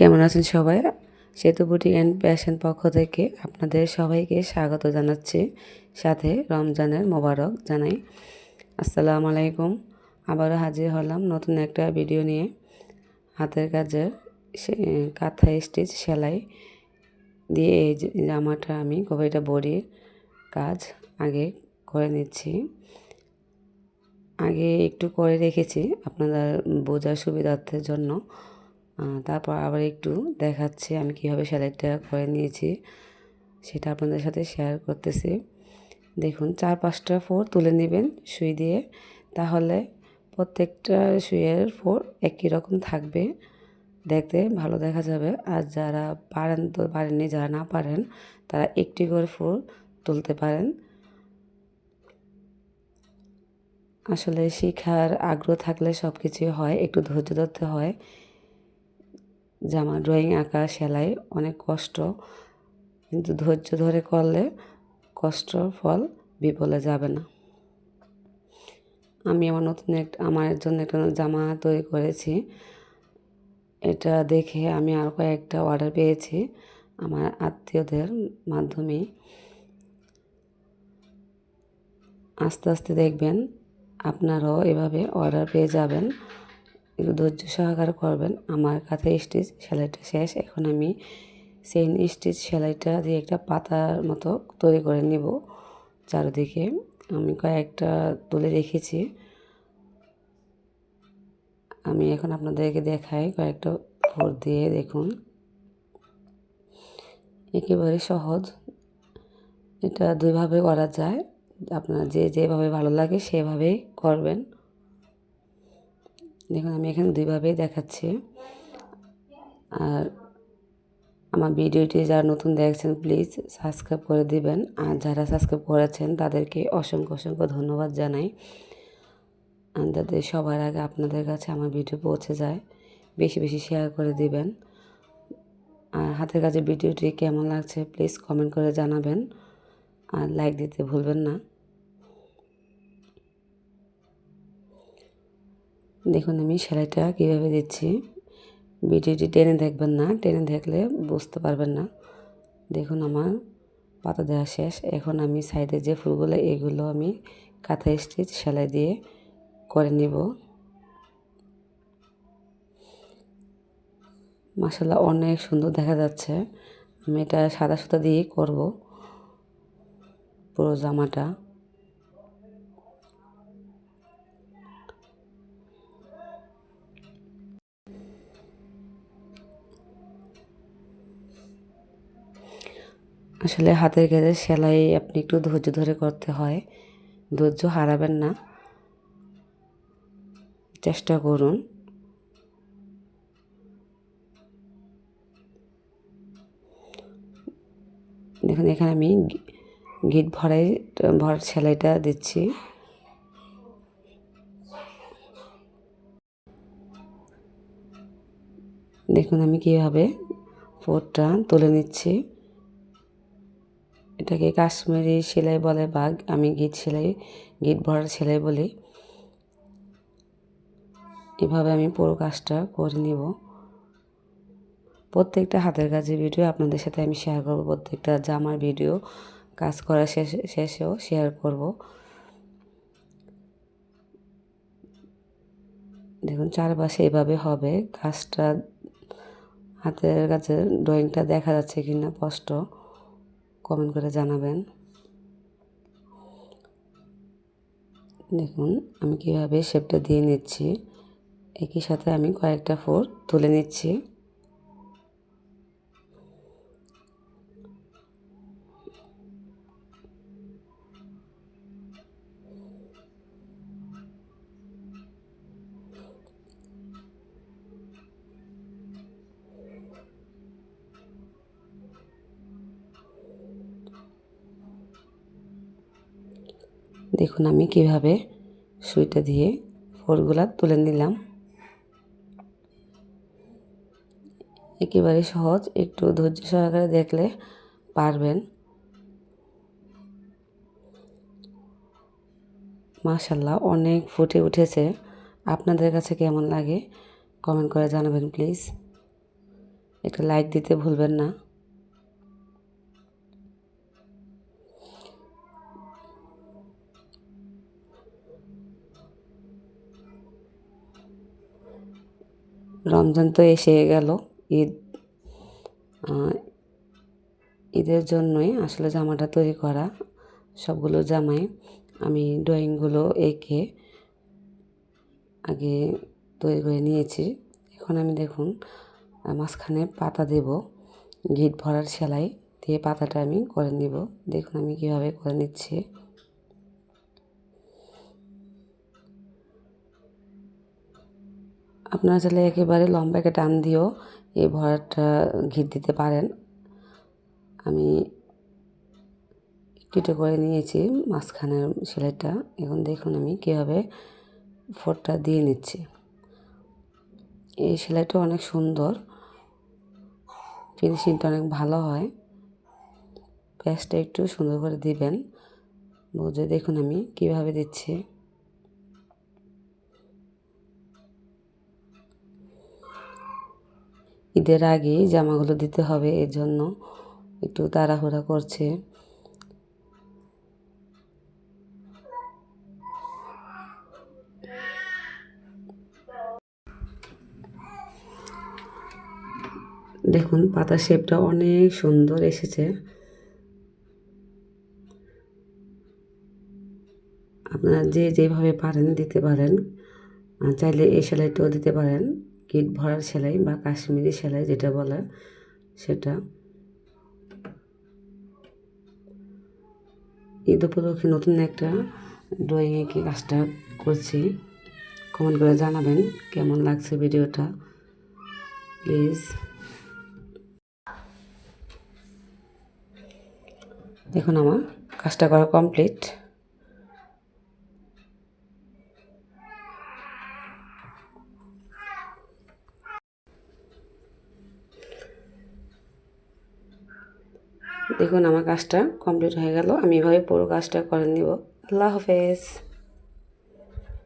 কেমন আছেন সবাই? সেতু বুটি অ্যান্ড প্যাশন পক্ষ থেকে আপনাদের সবাইকে স্বাগত জানাচ্ছি। সাথে রমজানের মোবারক জানাই। আসসালামু আলাইকুম। আবারও হাজির হলাম নতুন একটা ভিডিও নিয়ে। হাতের কাজের কাঁথা স্টিচ সেলাই দিয়ে এই জামাটা আমি কবিটা বডির কাজ আগে করে নিচ্ছি। আগে একটু করে রেখেছি আপনাদের বোঝার সুবিধার্থের জন্য। তারপর আবার একটু দেখাচ্ছি আমি কীভাবে সেলাইটা করে নিয়েছি। সেটা আপনাদের সাথে শেয়ার করতেছি। দেখুন চার পাঁচটা ফোর তুলে নেবেন সুই দিয়ে। তাহলে প্রত্যেকটা সুইয়ের ফোর একই রকম থাকবে। দেখতে ভালো দেখা যাবে। আর যারা পারেন তো পারেননি, যারা না পারেন, তারা একটি করে ফোর তুলতে পারেন। আসলে শিখার আগ্রহ থাকলে সব কিছুই হয়, একটু ধৈর্য ধরতে হয়। জামা ড্রয়িং আঁকা, সেলাই অনেক কষ্ট। কিন্তু ধৈর্য ধরে করলে কষ্টর ফল বিফলে যাবে না। আমি আমার নতুন একটা আমার জন্য একটা জামা তৈরি করেছি। এটা দেখে আমি আরও কয়েকটা অর্ডার পেয়েছি আমার আত্মীয়দের মাধ্যমে। আস্তে আস্তে দেখবেন আপনারাও এভাবে অর্ডার পেয়ে যাবেন। একটু ধৈর্য সহকারে করবেন। আমার কাছে স্টিচ সেলাইটা শেষ। এখন আমি চেইন স্টিচ সেলাইটা দিয়ে একটা পাতার মতো তৈরি করে নেব। চারিদিকে আমি কয়েকটা তুলে রেখেছি। আমি এখন আপনাদেরকে দেখাই কয়েকটা ফোর দিয়ে দেখুন। একেবারে সহজ। এটা দুইভাবে করা যায়। আপনার যে যেভাবে ভালো লাগে সেভাবেই করবেন। দেখুন, আমি এখানে দুইভাবেই দেখাচ্ছি। আর আমার ভিডিওটি যারা নতুন দেখছেন, প্লিজ সাবস্ক্রাইব করে দিবেন। আর যারা সাবস্ক্রাইব করেছেন, তাদেরকে অসংখ্য অসংখ্য ধন্যবাদ জানাই। যাতে সবার আগে আপনাদের কাছে আমার ভিডিও পৌঁছে যায়, বেশি বেশি শেয়ার করে দিবেন। আর হাতের কাছে ভিডিওটি কেমন লাগছে, প্লিজ কমেন্ট করে জানাবেন। আর লাইক দিতে ভুলবেন না। দেখুন আমি সেলাইটা কীভাবে দিচ্ছি। ভিডিওটি টেনে দেখবেন না, টেনে দেখলে বুঝতে পারবেন না। দেখুন আমার পাতা দেওয়া শেষ। এখন আমি সাইডে যে ফুলগুলো, এগুলো আমি কাঁথা স্টিচ সেলাই দিয়ে করে নিব। মাসাল্লাহ অনেক সুন্দর দেখা যাচ্ছে। আমি এটা সাদা সুতা দিয়েই করব। পুরো জামাটা। আসলে হাতের কাজে সেলাই আপনি একটু ধৈর্য ধরে করতে হয়। ধৈর্য হারাবেন না। চেষ্টা করুন। দেখুন, এখানে আমি গিট ভরাই ভর সেলাইটা দিচ্ছি। দেখুন, আমি কীভাবে ফোরটা তুলে নিচ্ছি। এটাকে কাশ্মীরি সেলাই বলে বাঘ আমি গিট সেলাই, গিট ভরার সেলাই বলি। এভাবে আমি পুরো কাজটা করে নিব। প্রত্যেকটা হাতের কাজের ভিডিও আপনাদের সাথে আমি শেয়ার করব। প্রত্যেকটা জামার ভিডিও কাজ করার শেষে, শেষেও শেয়ার করব। দেখুন, চারপাশে এভাবে হবে। কাজটা হাতের কাছে ড্রয়িংটা দেখা যাচ্ছে কি না স্পষ্ট। কমেন্ট করে জানাবেন। দেখুন, আমি কীভাবে শেপটা দিয়ে নিচ্ছি। একই সাথে আমি কয়েকটা ফোর তুলে নিচ্ছি। দেখুন আমি কীভাবে সুইটা দিয়ে ফোরগুলা তুলে নিলাম। একেবারে সহজ, একটু ধৈর্য সহকারে দেখলে পারবেন। মাশাল্লাহ অনেক ফুটে উঠেছে। আপনাদের কাছে কেমন লাগে কমেন্ট করে জানাবেন প্লিজ। একটা লাইক দিতে ভুলবেন না। রমজান তো এসে গেল। ঈদ ঈদের জন্যই আসলে জামাটা তৈরি করা, সবগুলো জামাই আমি ড্রয়িংগুলো এঁকে আগে তৈরি করে নিয়েছি। এখন আমি দেখুন মাঝখানে পাতা দেব গিট ভরার সেলাই দিয়ে পাতাটা আমি করে নিব। দেখুন আমি কীভাবে করে নিচ্ছি। আপনারা চাইলে একেবারে লম্বা একটা টান দিয়েও এই ভরাটা ঘির দিতে পারেন। আমি একটু করে নিয়েছি মাঝখানের সেলাইটা। এখন দেখুন আমি কীভাবে ফোরটা দিয়ে নিচ্ছি। এই সেলাইটা অনেক সুন্দর, ফিনিশিংটা অনেক ভালো হয়। প্যাচটা একটু সুন্দর করে দিবেন। বুঝে দেখুন আমি কীভাবে দিচ্ছি। ঈদের আগেই জামাগুলো দিতে হবে এর জন্য একটু তাড়াহুড়া করছে। দেখুন পাতা শেপটা অনেক সুন্দর এসেছে। আপনারা যে যেভাবে পারেন দিতে পারেন। চাইলে এই সেলাইটাও দিতে পারেন। কিট ভরার সেলাই বা কাশ্মীরি সেলাই যেটা বলে সেটা। ঈদ উপলক্ষে নতুন একটা ড্রয়িংয়ে কি কাজটা করছি কমেন্ট করে জানাবেন কেমন লাগছে ভিডিওটা প্লিজ দেখুন আমার কাজটা করা কমপ্লিট দেখুন আমার কাজটা কমপ্লিট হয়ে গেল। আমি এভাবে পুরো কাজটা করে নিব। আল্লাহ হাফেজ।